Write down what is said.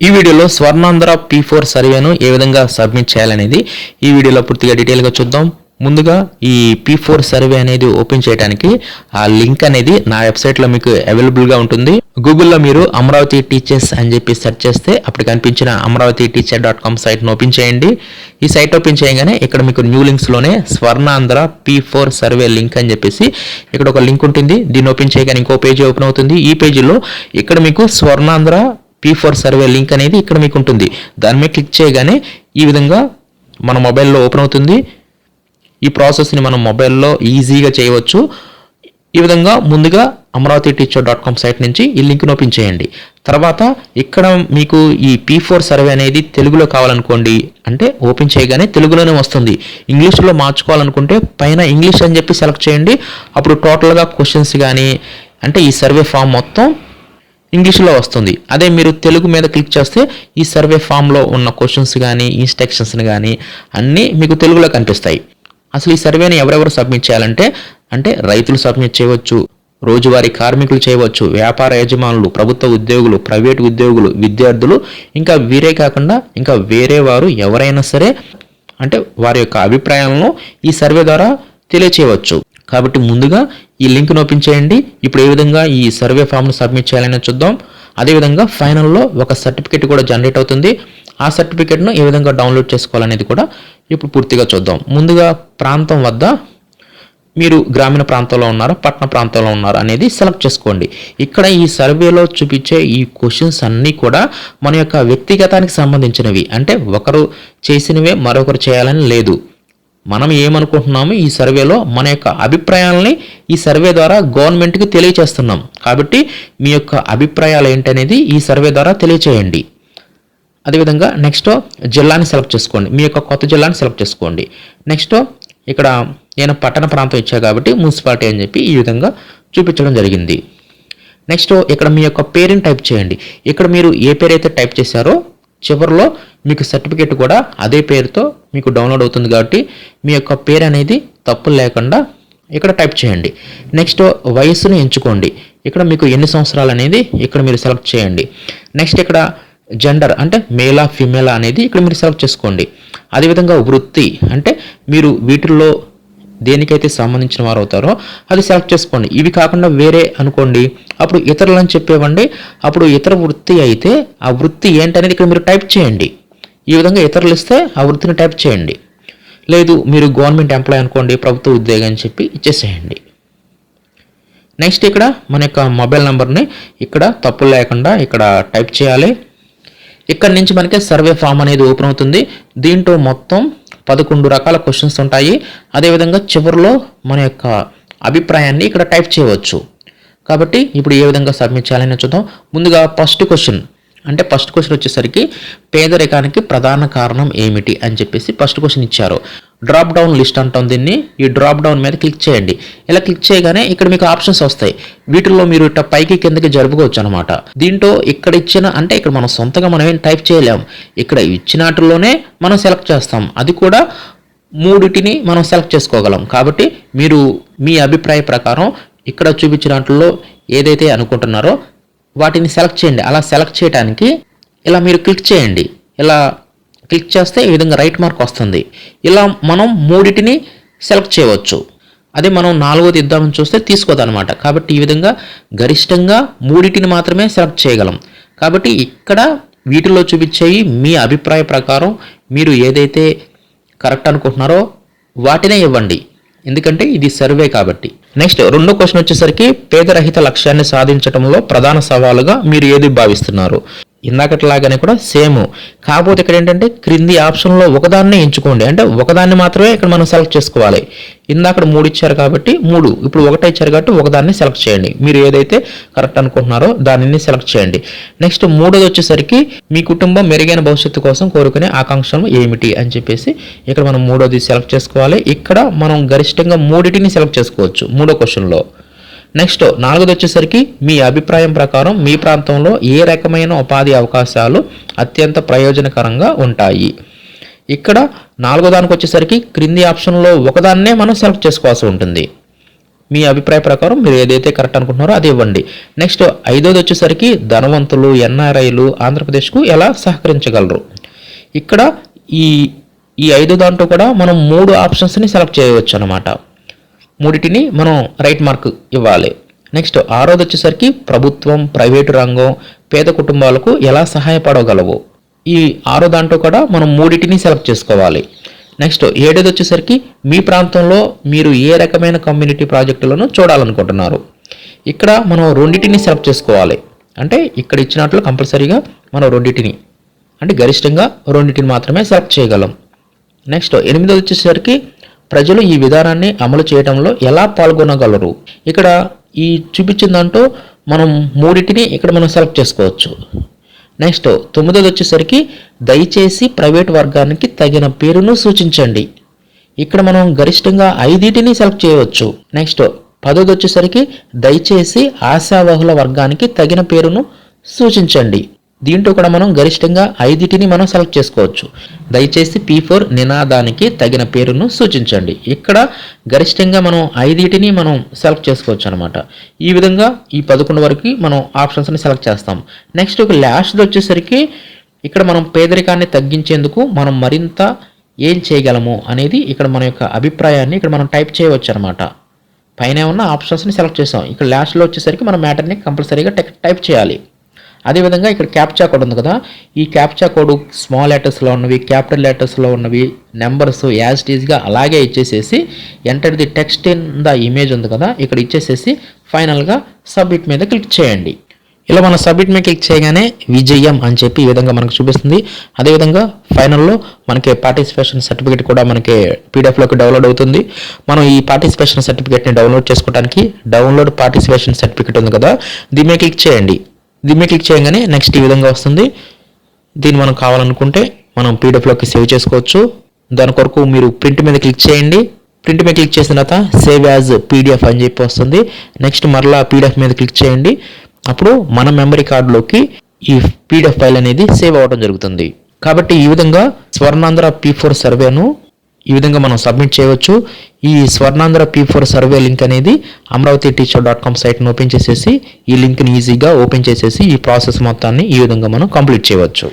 ఈ వీడియోలో Swarnandhra P four సర్వేను ఏ విధంగా సబ్మిట్ చేయాలనేది ఈ వీడియోలో పూర్తిగా డీటెయిల్గా చూద్దాం. ముందుగా ఈ పీ ఫోర్ సర్వే అనేది ఓపెన్ చేయడానికి ఆ లింక్ అనేది నా వెబ్సైట్లో మీకు అవైలబుల్గా ఉంటుంది. గూగుల్లో మీరు అమరావతి టీచర్స్ అని చెప్పి సెర్చ్ చేస్తే అప్పుడు కనిపించిన అమరావతి టీచర్ డాట్ కామ్ సైట్ను ఓపెన్ చేయండి. ఈ సైట్ ఓపెన్ చేయగానే ఇక్కడ మీకు new లింక్స్లోనే Swarnandhra P four survey link అని చెప్పేసి ఇక్కడ ఒక లింక్ ఉంటుంది. దీన్ని ఓపెన్ చేయగానే ఇంకో పేజీ ఓపెన్ అవుతుంది. ఈ పేజీలో ఇక్కడ మీకు Swarnandhra P four survey link అనేది ఇక్కడ మీకు ఉంటుంది దాని మీద క్లిక్ చేయగానే ఈ విధంగా మన మొబైల్లో ఓపెన్ అవుతుంది. ఈ ప్రాసెస్ని మనం మొబైల్లో ఈజీగా చేయవచ్చు. ఈ విధంగా ముందుగా Amaravati teacher dot com site నుంచి ఈ లింక్ను ఓపెన్ చేయండి. తర్వాత ఇక్కడ మీకు ఈ పీ ఫోర్ సర్వే అనేది తెలుగులో కావాలనుకోండి అంటే ఓపెన్ చేయగానే తెలుగులోనే వస్తుంది. ఇంగ్లీష్లో మార్చుకోవాలనుకుంటే పైన ఇంగ్లీష్ అని చెప్పి సెలెక్ట్ చేయండి. అప్పుడు టోటల్గా క్వశ్చన్స్ కానీ అంటే ఈ సర్వే ఫామ్ మొత్తం ఇంగ్లీష్లో వస్తుంది. అదే మీరు తెలుగు మీద క్లిక్ చేస్తే ఈ సర్వే ఫామ్లో ఉన్న క్వశ్చన్స్ కానీ ఇన్స్ట్రక్షన్స్ కానీ అన్నీ మీకు తెలుగులో కనిపిస్తాయి. అసలు ఈ సర్వేని ఎవరెవరు సబ్మిట్ చేయాలంటే అంటే రైతులు సబ్మిట్ చేయవచ్చు రోజువారీ కార్మికులు చేయవచ్చు వ్యాపార యజమానులు ప్రభుత్వ ఉద్యోగులు ప్రైవేట్ ఉద్యోగులు విద్యార్థులు ఇంకా వీరే కాకుండా ఇంకా వేరే వారు ఎవరైనా సరే అంటే వారి యొక్క అభిప్రాయాలను ఈ సర్వే ద్వారా తెలియచేయవచ్చు. కాబట్టి ముందుగా ఈ లింక్ను ఓపెన్ చేయండి. ఇప్పుడు ఏ విధంగా ఈ సర్వే ఫామ్ను సబ్మిట్ చేయాలని చూద్దాం. అదేవిధంగా ఫైనల్లో ఒక సర్టిఫికేట్ కూడా జనరేట్ అవుతుంది. ఆ సర్టిఫికేట్ను ఏ విధంగా డౌన్లోడ్ చేసుకోవాలనేది కూడా ఇప్పుడు పూర్తిగా చూద్దాం. ముందుగా ప్రాంతం వద్ద మీరు గ్రామీణ ప్రాంతంలో ఉన్నారా పట్టణ ప్రాంతంలో ఉన్నారా అనేది సెలెక్ట్ చేసుకోండి. ఇక్కడ ఈ సర్వేలో చూపించే ఈ క్వశ్చన్స్ అన్నీ కూడా మన యొక్క వ్యక్తిగతానికి సంబంధించినవి. అంటే ఒకరు చేసినవే మరొకరు చేయాలని లేదు. మనం ఏమనుకుంటున్నాము ఈ సర్వేలో మన యొక్క అభిప్రాయాలని ఈ సర్వే ద్వారా గవర్నమెంట్కి తెలియచేస్తున్నాం. కాబట్టి మీ యొక్క అభిప్రాయాలు ఏంటనేది ఈ సర్వే ద్వారా తెలియచేయండి. అదేవిధంగా నెక్స్ట్ జిల్లాని సెలెక్ట్ చేసుకోండి. మీ యొక్క కొత్త జిల్లాని సెలెక్ట్ చేసుకోండి. నెక్స్ట్ ఇక్కడ నేను పట్టణ ప్రాంతం ఇచ్చా కాబట్టి మున్సిపాలిటీ అని చెప్పి ఈ విధంగా చూపించడం జరిగింది. నెక్స్ట్ ఇక్కడ మీ యొక్క పేరుని టైప్ చేయండి. ఇక్కడ మీరు ఏ పేరు అయితే టైప్ చేశారో చివరిలో మీకు సర్టిఫికేట్ కూడా అదే పేరుతో మీకు డౌన్లోడ్ అవుతుంది కాబట్టి మీ యొక్క పేరు అనేది తప్పు లేకుండా ఇక్కడ టైప్ చేయండి. నెక్స్ట్ వయస్సును ఎంచుకోండి. ఇక్కడ మీకు ఎన్ని సంవత్సరాలు అనేది ఇక్కడ మీరు సెలెక్ట్ చేయండి. నెక్స్ట్ ఇక్కడ జెండర్ అంటే మేలా ఫిమేలా అనేది ఇక్కడ మీరు సెలెక్ట్ చేసుకోండి. అదేవిధంగా వృత్తి అంటే మీరు వీటిల్లో దేనికైతే సంబంధించిన వారు అవుతారో అది సెలెక్ట్ చేసుకోండి. ఇవి కాకుండా వేరే అనుకోండి. అప్పుడు ఇతరులను చెప్పేవండి అప్పుడు ఇతర వృత్తి అయితే ఆ వృత్తి ఏంటనేది ఇక్కడ మీరు టైప్ చేయండి. ఈ విధంగా ఇతరులు ఇస్తే ఆ వృత్తిని టైప్ చేయండి. లేదు మీరు గవర్నమెంట్ ఎంప్లాయ్ అనుకోండి ప్రభుత్వ ఉద్యోగం అని చెప్పి ఇచ్చేసేయండి. నెక్స్ట్ ఇక్కడ మన యొక్క మొబైల్ నెంబర్ని ఇక్కడ తప్పులు లేకుండా ఇక్కడ టైప్ చేయాలి. ఇక్కడ నుంచి మనకి సర్వే ఫామ్ అనేది ఓపెన్ అవుతుంది. దీంట్లో మొత్తం పదకొండు రకాల క్వశ్చన్స్ ఉంటాయి. అదేవిధంగా చివరిలో మన యొక్క అభిప్రాయాన్ని ఇక్కడ టైప్ చేయవచ్చు. కాబట్టి ఇప్పుడు ఏ విధంగా సబ్మిట్ చేయాలని చూద్దాం. ముందుగా ఫస్ట్ క్వశ్చన్ అంటే ఫస్ట్ క్వశ్చన్ వచ్చేసరికి పేదరికానికి ప్రధాన కారణం ఏమిటి అని చెప్పేసి ఫస్ట్ క్వశ్చన్ ఇచ్చారు. డ్రాప్ డౌన్ లిస్ట్ అంటాం దీన్ని. ఈ డ్రాప్ డౌన్ మీద క్లిక్ చేయండి. ఇలా క్లిక్ చేయగానే ఇక్కడ మీకు ఆప్షన్స్ వస్తాయి. వీటిల్లో మీరు ఇట్లా పైకి కిందకి జరుపుకోవచ్చు అనమాట దీంట్లో ఇక్కడ ఇచ్చిన అంటే ఇక్కడ మనం సొంతంగా మనం ఏం టైప్ చేయలేం. ఇక్కడ ఇచ్చినట్లోనే మనం సెలెక్ట్ చేస్తాం. అది కూడా మూడిటిని మనం సెలెక్ట్ చేసుకోగలం. కాబట్టి మీరు మీ అభిప్రాయ ప్రకారం ఇక్కడ చూపించిన వాటిల్లో ఏదైతే అనుకుంటున్నారో వాటిని సెలెక్ట్ చేయండి. అలా సెలెక్ట్ చేయడానికి ఇలా మీరు క్లిక్ చేయండి. ఇలా క్లిక్ చేస్తే ఈ విధంగా రైట్ మార్క్ వస్తుంది. ఇలా మనం మూడిటిని సెలెక్ట్ చేయవచ్చు. అదే మనం నాలుగోది ఇద్దామని చూస్తే తీసుకోదన్నమాట. కాబట్టి ఈ విధంగా గరిష్టంగా మూడిటిని మాత్రమే సెలెక్ట్ చేయగలం. కాబట్టి ఇక్కడ వీటిలో చూపించేవి మీ అభిప్రాయ ప్రకారం మీరు ఏదైతే కరెక్ట్ అనుకుంటున్నారో వాటినే ఇవ్వండి. ఎందుకంటే ఇది సర్వే కాబట్టి. నెక్స్ట్ రెండో క్వశ్చన్ వచ్చేసరికి పేదరహిత లక్ష్యాన్ని సాధించడంలో ప్రధాన సవాలుగా మీరు ఏది భావిస్తున్నారు? ఇందాకట్లాగానే కూడా సేమ్. కాకపోతే ఇక్కడ ఏంటంటే క్రింది ఆప్షన్లో ఒకదాన్నే ఎంచుకోండి. అంటే ఒకదాన్ని మాత్రమే ఇక్కడ మనం సెలెక్ట్ చేసుకోవాలి. ఇందాక మూడు ఇచ్చారు కాబట్టి మూడు. ఇప్పుడు ఒకటే ఇచ్చారు కాబట్టి ఒకదాన్ని సెలెక్ట్ చేయండి. మీరు ఏదైతే కరెక్ట్ అనుకుంటున్నారో దానిని సెలెక్ట్ చేయండి. నెక్స్ట్ మూడోది వచ్చేసరికి మీ కుటుంబం మెరుగైన భవిష్యత్తు కోసం కోరుకునే ఆకాంక్షలు ఏమిటి అని చెప్పేసి ఇక్కడ మనం మూడోది సెలెక్ట్ చేసుకోవాలి. ఇక్కడ మనం గరిష్టంగా మూడిటిని సెలెక్ట్ చేసుకోవచ్చు. మూడో క్వశ్చన్లో. నెక్స్ట్ నాలుగోది వచ్చేసరికి మీ అభిప్రాయం ప్రకారం మీ ప్రాంతంలో ఏ రకమైన ఉపాధి అవకాశాలు అత్యంత ప్రయోజనకరంగా ఉంటాయి? ఇక్కడ నాలుగో దానికి వచ్చేసరికి క్రింది ఆప్షన్లో ఒకదాన్నే మనం సెలెక్ట్ చేసుకోవాల్సి ఉంటుంది. మీ అభిప్రాయ ప్రకారం మీరు ఏదైతే కరెక్ట్ అనుకుంటున్నారో అది ఇవ్వండి. నెక్స్ట్ ఐదోది వచ్చేసరికి ధనవంతులు ఎన్ఆర్ఐలు ఆంధ్రప్రదేశ్కు ఎలా సహకరించగలరు? ఇక్కడ ఈ ఈ ఐదు దాంట్లో కూడా మనం మూడు ఆప్షన్స్ని సెలెక్ట్ చేయవచ్చు అనమాట మూడిటిని మనం రైట్ మార్క్ ఇవ్వాలి. నెక్స్ట్ ఆరోది వచ్చేసరికి ప్రభుత్వం ప్రైవేటు రంగం పేద కుటుంబాలకు ఎలా సహాయపడగలవు? ఈ ఆరో దాంట్లో కూడా మనం మూడిటిని సెలెక్ట్ చేసుకోవాలి. నెక్స్ట్ ఏడోది వచ్చేసరికి మీ ప్రాంతంలో మీరు ఏ రకమైన కమ్యూనిటీ ప్రాజెక్టులను చూడాలనుకుంటున్నారు? ఇక్కడ మనం రెండింటిని సెలెక్ట్ చేసుకోవాలి. అంటే ఇక్కడ ఇచ్చినట్లు కంపల్సరీగా మనం రెండింటిని అంటే గరిష్టంగా రెండింటిని మాత్రమే సెలెక్ట్ చేయగలం. నెక్స్ట్ ఎనిమిదోది వచ్చేసరికి ప్రజలు ఈ విధానాన్ని అమలు చేయడంలో ఎలా పాల్గొనగలరు? ఇక్కడ ఈ చూపించిన దాంట్లో మనం మూడింటిని ఇక్కడ మనం సెలెక్ట్ చేసుకోవచ్చు. నెక్స్ట్ తొమ్మిదోది వచ్చేసరికి దయచేసి ప్రైవేట్ వర్గానికి తగిన పేరును సూచించండి. ఇక్కడ మనం గరిష్టంగా ఐదింటిని సెలెక్ట్ చేయవచ్చు. నెక్స్ట్ పదోది వచ్చేసరికి దయచేసి ఆశావహుల వర్గానికి తగిన పేరును సూచించండి. దీంట్లో కూడా మనం గరిష్టంగా ఐదింటిని మనం సెలెక్ట్ చేసుకోవచ్చు. దయచేసి పీ ఫోర్ నినాదానికి తగిన పేరును సూచించండి. ఇక్కడ గరిష్టంగా మనం ఐదింటిని మనం సెలెక్ట్ చేసుకోవచ్చు అనమాట ఈ విధంగా ఈ పదకొండు వరకు మనం ఆప్షన్స్ని సెలెక్ట్ చేస్తాం. నెక్స్ట్ ఒక లాస్ట్ వచ్చేసరికి ఇక్కడ మనం పేదరికాన్ని తగ్గించేందుకు మనం మరింత ఏం చేయగలము అనేది ఇక్కడ మన యొక్క అభిప్రాయాన్ని ఇక్కడ మనం టైప్ చేయవచ్చు అనమాట పైన ఉన్న ఆప్షన్స్ని సెలెక్ట్ చేసాం. ఇక్కడ లాస్ట్లో వచ్చేసరికి మన మ్యాటర్ని కంపల్సరీగా టైప్ చేయాలి. అదేవిధంగా ఇక్కడ క్యాప్చా కోడ్ ఉంది కదా. ఈ క్యాప్చా కోడ్ స్మాల్ లెటర్స్లో ఉన్నవి క్యాపిటల్ లెటర్స్లో ఉన్నవి నెంబర్స్ యాజ్ టీజ్గా అలాగే ఇచ్చేసేసి enter the text in the image ఉంది కదా. ఇక్కడ ఇచ్చేసేసి ఫైనల్గా సబ్మిట్ మీద క్లిక్ చేయండి. ఇలా మనం సబ్మిట్ మీద క్లిక్ చేయగానే విజయం అని చెప్పి ఈ విధంగా మనకు చూపిస్తుంది. అదేవిధంగా ఫైనల్లో మనకి పార్టిసిపేషన్ సర్టిఫికేట్ కూడా మనకి పీడిఎఫ్లోకి డౌన్లోడ్ అవుతుంది. మనం ఈ పార్టిసిపేషన్ సర్టిఫికేట్ని డౌన్లోడ్ చేసుకోవడానికి డౌన్లోడ్ పార్టిసిపేషన్ సర్టిఫికేట్ ఉంది కదా. దీని మీద క్లిక్ చేయండి. దీని మీద క్లిక్ చేయగానే నెక్స్ట్ ఈ విధంగా వస్తుంది. దీన్ని మనం కావాలనుకుంటే మనం పీడిఎఫ్లోకి సేవ్ చేసుకోవచ్చు. దాని కొరకు మీరు ప్రింట్ మీద క్లిక్ చేయండి. ప్రింట్ మీద క్లిక్ చేసిన తర్వాత సేవ్ యాజ్ పీడిఎఫ్ అని చెప్పి వస్తుంది. నెక్స్ట్ మరలా పీడిఎఫ్ మీద క్లిక్ చేయండి. అప్పుడు మన మెమరీ కార్డులోకి ఈ పీడిఎఫ్ ఫైల్ అనేది సేవ్ అవ్వడం జరుగుతుంది. కాబట్టి ఈ విధంగా స్వర్ణాంధ్ర పీ ఫోర్ సర్వేను ఈ విధంగా మనం సబ్మిట్ చేయవచ్చు. ఈ Swarnandhra P four survey link అనేది అమరావతి టీచర్ డాట్ కామ్ సైట్ని ఓపెన్ చేసేసి ఈ లింక్ని ఈజీగా ఓపెన్ చేసేసి ఈ ప్రాసెస్ మొత్తాన్ని ఈ విధంగా మనం కంప్లీట్ చేయవచ్చు.